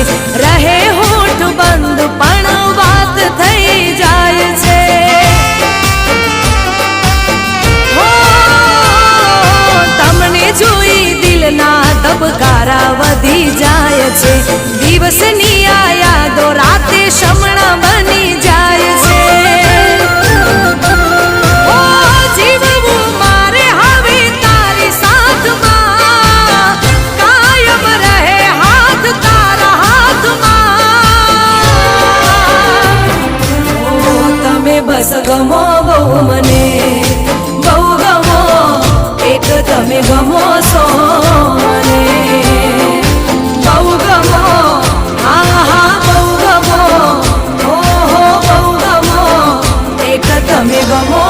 રહે હોઠ બંધ પણ વાત થઈ જાય છે. તમને જોઈ દિલના ધબકારા વધી જાય બસગમો બહુ મને બહુ ગમો એક તમે ગમો છો મને બહુ ગમો હા હા બહુ ગમો ઓહો બહુ ગમો એક તમે ગમો